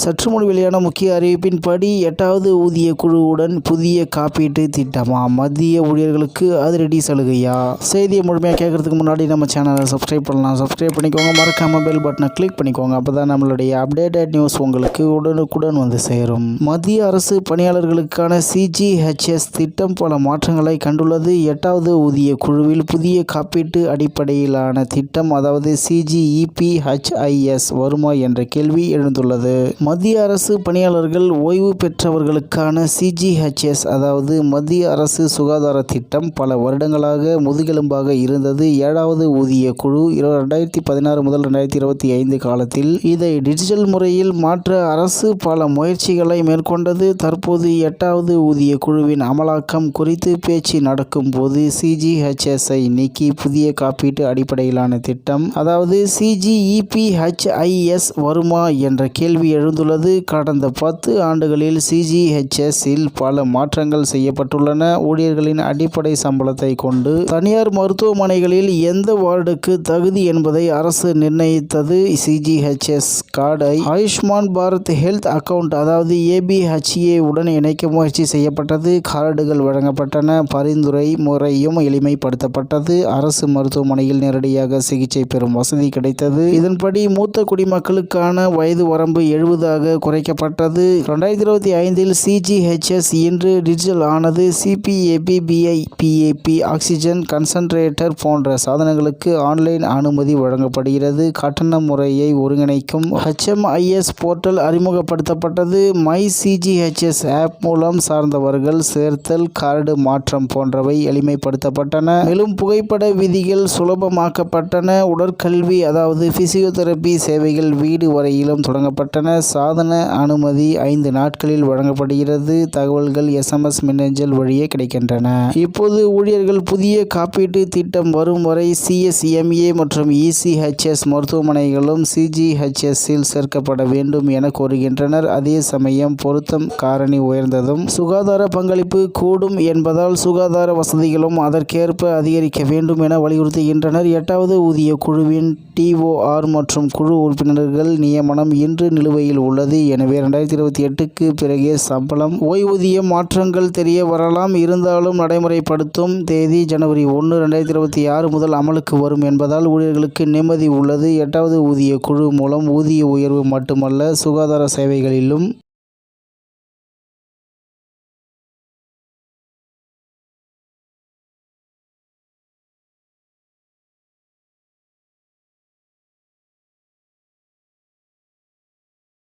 சற்றுமுன் வெளியான முக்கிய அறிவிப்பின்படி எட்டாவது ஊதிய குழுவுடன் புதிய காப்பீட்டு திட்டமா. மத்திய ஊழியர்களுக்கு அதிரடி சலுகையா? செய்தியை முழுமையாக கேட்கறதுக்கு முன்னாடி நம்ம சேனலை சப்ஸ்கிரைப் பண்ணலாம். சப்ஸ்கிரைப் பண்ணிக்கோங்க. மறக்காம பெல் பட்டனை கிளிக் பண்ணிக்கோங்க. அப்பதான் நம்மளுடைய அப்டேட்டட் நியூஸ் உங்களுக்கு உடனுக்குடன் வந்து சேரும். மத்திய அரசு பணியாளர்களுக்கான சிஜிஹெச்எஸ் திட்டம் பல மாற்றங்களை கண்டுள்ளது. எட்டாவது ஊதிய குழுவில் புதிய காப்பீட்டு அடிப்படையிலான திட்டம் அதாவது சிஜிஇபிஹெச்ஐஎஸ் வருமா என்ற கேள்வி எழுந்துள்ளது. மத்திய அரசு பணியாளர்கள் ஓய்வு பெற்றவர்களுக்கான சிஜிஹெச்எஸ் அதாவது மத்திய அரசு சுகாதார திட்டம் பல வருடங்களாக முதுகெலும்பாக இருந்தது. ஏழாவது ஊதிய குழு இரு- ரெண்டாயிரத்தி பதினாறு முதல் ரெண்டாயிரத்தி இருபத்தி ஐந்து காலத்தில் இதை டிஜிட்டல் முறையில் மாற்ற அரசு பல முயற்சிகளை மேற்கொண்டது. தற்போது எட்டாவது ஊதிய குழுவின் அமலாக்கம் குறித்து பேச்சு நடக்கும் போது சிஜிஹெச்எஸ்ஐ நீக்கி புதிய காப்பீட்டு அடிப்படையிலான திட்டம் அதாவது சிஜிஇபிஹெச்ஐஎஸ் வருமா என்ற கேள்வி வந்துள்ளது கடந்த பத்து ஆண்டுகளில் சிஜிஹெச்எஸ் இல் பல மாற்றங்கள் செய்யப்பட்டுள்ளன. ஊழியர்களின் அடிப்படை சம்பளத்தை கொண்டு தனியார் மருத்துவமனைகளில் எந்த வார்டுக்கு தகுதி என்பதை அரசு நிர்ணயித்தது. சிஜிஹெச்எஸ் கார்டை ஆயுஷ்மான் பாரத் ஹெல்த் அக்கவுண்ட் அதாவது ஏபிஹெச்ஏ உடன் இணைக்க முயற்சி செய்யப்பட்டது. கார்டுகள் வழங்கப்பட்டன. பரிந்துரை முறையும் எளிமைப்படுத்தப்பட்டது. அரசு மருத்துவமனையில் நேரடியாக சிகிச்சை பெறும் வசதி கிடைத்தது. இதன்படி மூத்த குடிமக்களுக்கான வயது வரம்பு எழுபது முழுவதாக குறைக்கப்பட்டது. ரெண்டாயிரத்தி இருபத்தி ஐந்தில் சிஜிஹெச்எஸ் இன்று டிஜிட்டல் ஆனது சிபிஏபி பிஐ பிஏபி ஆக்சிஜன் கன்சன்ட்ரேட்டர் போன்ற சாதனங்களுக்கு ஆன்லைன் அனுமதி வழங்கப்படுகிறது. கட்டண முறையை ஒருங்கிணைக்கும் ஹெச்எம்ஐஎஸ் போர்ட்டல் அறிமுகப்படுத்தப்பட்டது. மை சிஜிஹெச்எஸ் ஆப் மூலம் சார்ந்தவர்கள் சேர்த்தல் கார்டு மாற்றம் போன்றவை எளிமைப்படுத்தப்பட்டன. மேலும் புகைப்பட விதிகள் சுலபமாக்கப்பட்டன. உடற்கல்வி அதாவது பிசியோதெரபி சேவைகள் வீடு வரையிலும் தொடங்கப்பட்டன. சாதன அனுமதி ஐந்து நாட்களில் வழங்கப்படுகிறது. தகவல்கள் எஸ்எம்எஸ் மின்னஞ்சல் வழியே கிடைக்கின்றன. இப்போது ஊழியர்கள் புதிய காப்பீட்டு திட்டம் வரும் வரை சிஎஸ்எம்ஏ மற்றும் இசிஹெச்எஸ் மருத்துவமனைகளும் சிஜிஹெச்எஸ்ஸில் சேர்க்கப்பட வேண்டும் என கோருகின்றனர். அதே சமயம் பொருத்தம் காரணி உயர்ந்ததும் சுகாதார பங்களிப்பு கூடும் என்பதால் சுகாதார வசதிகளும் அதற்கேற்ப அதிகரிக்க வேண்டும் என வலியுறுத்துகின்றனர். எட்டாவது ஊதிய குழுவின் டிஓஆர் மற்றும் குழு உறுப்பினர்கள் நியமனம் இன்று நிலுவையில் உள்ளது. எனவே ரெண்டாயிரத்தி இருபத்தி எட்டுக்கு பிறகே சம்பளம் ஓய்வூதிய மாற்றங்கள் தெரிய வரலாம். இருந்தாலும் நடைமுறைப்படுத்தும் தேதி ஜனவரி ஒன்று ரெண்டாயிரத்தி இருபத்தி ஆறு முதல் அமலுக்கு வரும் என்பதால் ஊழியர்களுக்கு நிம்மதி உள்ளது. எட்டாவது ஊதிய குழு மூலம் ஊதிய உயர்வு மட்டுமல்ல சுகாதார சேவைகளிலும்